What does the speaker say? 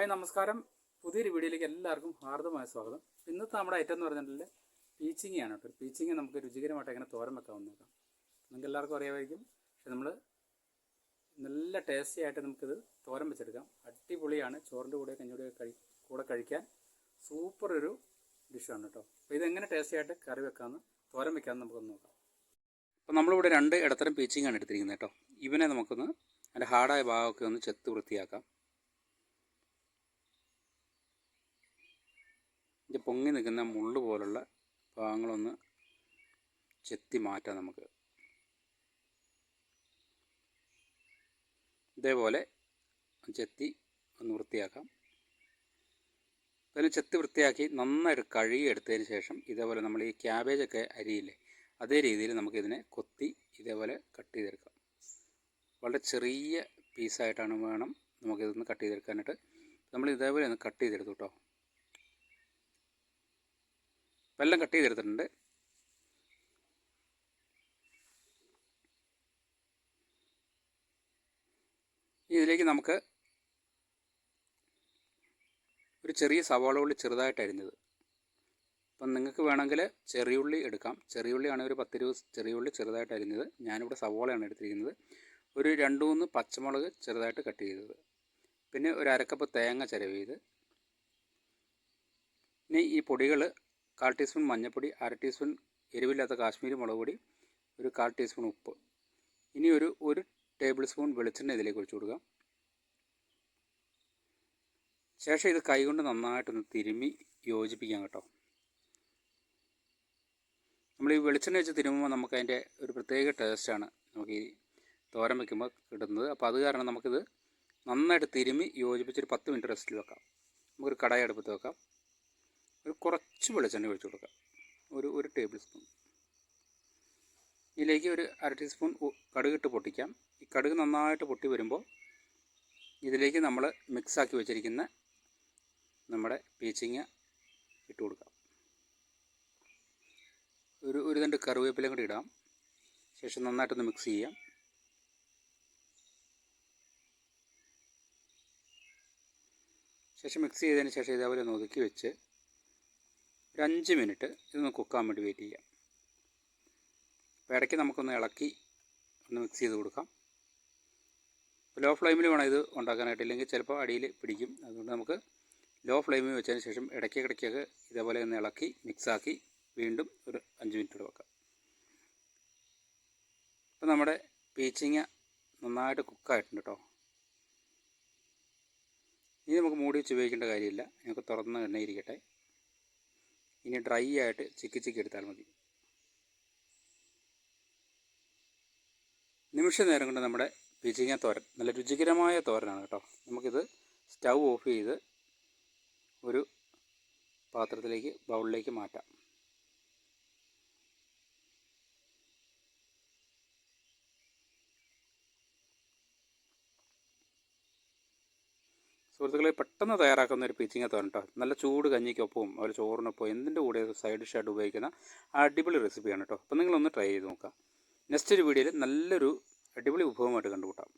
Hi നമസ്കാരം. പുതിയൊരു വീഡിയോയിലേക്ക് എല്ലാവർക്കും ഹാർദമായ സ്വാഗതം. ഇന്നത്തെ നമ്മുടെ ഐറ്റം എന്ന് പറഞ്ഞിട്ടുണ്ടെങ്കിൽ പീച്ചിങ്ങയാണ് കേട്ടോ. പീച്ചിങ് നമുക്ക് രുചികരമായിട്ട് എങ്ങനെ തോരൻ വെക്കാവുന്നേക്കാം നിങ്ങൾക്ക് എല്ലാവർക്കും അറിയാമായിരിക്കും. പക്ഷെ നമ്മൾ നല്ല ടേസ്റ്റി ആയിട്ട് നമുക്കിത് തോരൻ വെച്ചെടുക്കാം. അടിപൊളിയാണ്. ചോറിന്റെ കൂടെ കഞ്ഞിയുടെ കഴി കൂടെ കഴിക്കാൻ സൂപ്പർ ഒരു ഡിഷാണ് കേട്ടോ. അപ്പോൾ ഇതെങ്ങനെ ടേസ്റ്റി ആയിട്ട് കറി വെക്കാമെന്ന് തോരൻ വെക്കാമെന്ന് നമുക്കൊന്ന് നോക്കാം. അപ്പോൾ നമ്മളിവിടെ രണ്ട് ഇടത്തരം പീച്ചിങ്ങാണ് എടുത്തിരിക്കുന്നത് കേട്ടോ. ഇവനെ നമുക്കൊന്ന് അതിന്റെ ഹാർഡായ ഭാഗമൊക്കെ ഒന്ന് ചെത്ത് വൃത്തിയാക്കാം. ഇത് പൊങ്ങി നിൽക്കുന്ന മുള്ള് പോലുള്ള ഭാഗങ്ങളൊന്ന് ചെത്തി മാറ്റാം നമുക്ക്. ഇതേപോലെ ചെത്തി ഒന്ന് വൃത്തിയാക്കാം. അതിന് ചെത്തി വൃത്തിയാക്കി നന്നായിട്ട് കഴുകി എടുത്തതിന് ശേഷം ഇതേപോലെ നമ്മൾ ഈ ക്യാബേജൊക്കെ അരിയില്ലേ അതേ രീതിയിൽ നമുക്കിതിനെ കൊത്തി ഇതേപോലെ കട്ട് ചെയ്തെടുക്കാം. വളരെ ചെറിയ പീസായിട്ടാണ് വേണം നമുക്കിതൊന്ന് കട്ട് ചെയ്തെടുക്കാനായിട്ട്. നമ്മൾ ഇതേപോലെ ഒന്ന് കട്ട് ചെയ്തെടുത്തു കേട്ടോ. വെള്ളം കട്ട് ചെയ്തെടുത്തിട്ടുണ്ട്. ഇതിലേക്ക് നമുക്ക് ഒരു ചെറിയ സവാള ഉള്ളി ചെറുതായിട്ട് അരിഞ്ഞത്. അപ്പം നിങ്ങൾക്ക് വേണമെങ്കിൽ ചെറിയുള്ളി എടുക്കാം. ചെറിയുള്ളിയാണ് ഒരു പത്ത് രൂപ ചെറിയുള്ളി ചെറുതായിട്ട് അരിഞ്ഞത്. ഞാനിവിടെ സവാളയാണ് എടുത്തിരിക്കുന്നത്. ഒരു രണ്ട് മൂന്ന് പച്ചമുളക് ചെറുതായിട്ട് കട്ട് ചെയ്തത്. പിന്നെ ഒരു അരക്കപ്പ് തേങ്ങ ചെയ്ത് ഇനി ഈ പൊടികൾ കാൽ ടീസ്പൂൺ മഞ്ഞൾപ്പൊടി അര ടീസ്പൂൺ എരിവില്ലാത്ത കാശ്മീരി മുളക് പൊടി ഒരു കാൽ ടീസ്പൂൺ ഉപ്പ്. ഇനി ഒരു ഒരു ടേബിൾ സ്പൂൺ വെളിച്ചെണ്ണ ഇതിലേക്ക് ഒഴിച്ചു കൊടുക്കുക ശേഷം ഇത് കൈകൊണ്ട് നന്നായിട്ടൊന്ന് തിരുമ്മി യോജിപ്പിക്കാം കേട്ടോ. നമ്മൾ ഈ വെളിച്ചെണ്ണ വെച്ച് തിരുമ്മുമ്പോൾ നമുക്ക് അതിന്റെ ഒരു പ്രത്യേക ടേസ്റ്റാണ് നമുക്ക് ഈ തോരൻ വയ്ക്കുമ്പോൾ കിട്ടുന്നത്. അപ്പോൾ അത് കാരണം നമുക്കിത് നന്നായിട്ട് തിരുമ്മി യോജിപ്പിച്ചൊരു പത്ത് മിനിറ്റ് റെസ്റ്റിൽ വെക്കാം. നമുക്കൊരു കടായി അടുപ്പത്ത് വെക്കാം. ഒരു കുറച്ച് വെളിച്ചെണ്ണ ഒഴിച്ചു കൊടുക്കുക. ഒരു ഒരു ടേബിൾ സ്പൂൺ. ഇതിലേക്ക് ഒരു അര ടീസ്പൂൺ കടുകിട്ട് പൊട്ടിക്കാം. ഈ കടുക് നന്നായിട്ട് പൊട്ടി വരുമ്പോൾ ഇതിലേക്ക് നമ്മൾ മിക്സാക്കി വെച്ചിരിക്കുന്ന നമ്മുടെ പീച്ചിങ്ങ ഇട്ട് കൊടുക്കാം. ഒരു ഒരു രണ്ട് കറിവേപ്പില കൂടി ഇടാം. ശേഷം നന്നായിട്ടൊന്ന് മിക്സ് ചെയ്യാം. ശേഷം മിക്സ് ചെയ്തതിന് ശേഷം ഇതേപോലെ ഒന്ന് ഒതുക്കി വെച്ച് ഒരു അഞ്ച് മിനിറ്റ് ഇതൊന്ന് കുക്കാൻ വേണ്ടി വെയിറ്റ് ചെയ്യാം. അപ്പോൾ ഇടയ്ക്ക് നമുക്കൊന്ന് ഇളക്കി ഒന്ന് മിക്സ് ചെയ്ത് കൊടുക്കാം. ലോ ഫ്ലെയിമിൽ വേണം ഇത് ഉണ്ടാക്കാനായിട്ട് ഇല്ലെങ്കിൽ ചിലപ്പോൾ അടിയിൽ പിടിക്കും. അതുകൊണ്ട് നമുക്ക് ലോ ഫ്ലെയിമിൽ വെച്ചതിന് ശേഷം ഇടയ്ക്ക് ഇടയ്ക്കൊക്കെ ഇതേപോലെ ഒന്ന് ഇളക്കി മിക്സാക്കി വീണ്ടും ഒരു അഞ്ച് മിനിറ്റ് വെക്കാം. ഇപ്പോൾ നമ്മുടെ പീച്ചിങ്ങ നന്നായിട്ട് കുക്കായിട്ടുണ്ട് കേട്ടോ ഇനി നമുക്ക് മൂടി വെച്ച് ഉപയോഗിക്കേണ്ട കാര്യമില്ല. ഞങ്ങൾക്ക് തുറന്ന് എണ്ണയിരിക്കട്ടെ ഇനി ഡ്രൈ ആയിട്ട് ചിക്കി ചിക്കി എടുത്താൽ മതി. നിമിഷ നേരം കൊണ്ട് നമ്മുടെ പീച്ചിങ്ങ തോരൻ നല്ല രുചികരമായ തോരനാണ് കേട്ടോ. നമുക്കിത് സ്റ്റൗ ഓഫ് ചെയ്ത് ഒരു പാത്രത്തിലേക്ക് ബൗളിലേക്ക് മാറ്റാം. സുഹൃത്തുക്കളെ പെട്ടെന്ന് തയ്യാറാക്കുന്ന ഒരു പിച്ചിങ് തോരൻ കേട്ടോ നല്ല ചൂട് കഞ്ഞിക്കൊപ്പവും ഒരു ചോറിനൊപ്പം എന്തിന്റെ കൂടെ സൈഡ് ഡിഷായിട്ട് ഉപയോഗിക്കുന്ന അടിപൊളി റെസിപ്പിയാണ് കേട്ടോ അപ്പോൾ നിങ്ങളൊന്ന് ട്രൈ ചെയ്ത് നോക്കാം. നെക്സ്റ്റ് ഒരു വീഡിയോയിൽ നല്ലൊരു അടിപൊളി വിഭവമായിട്ട് കണ്ടുകൂട്ടാം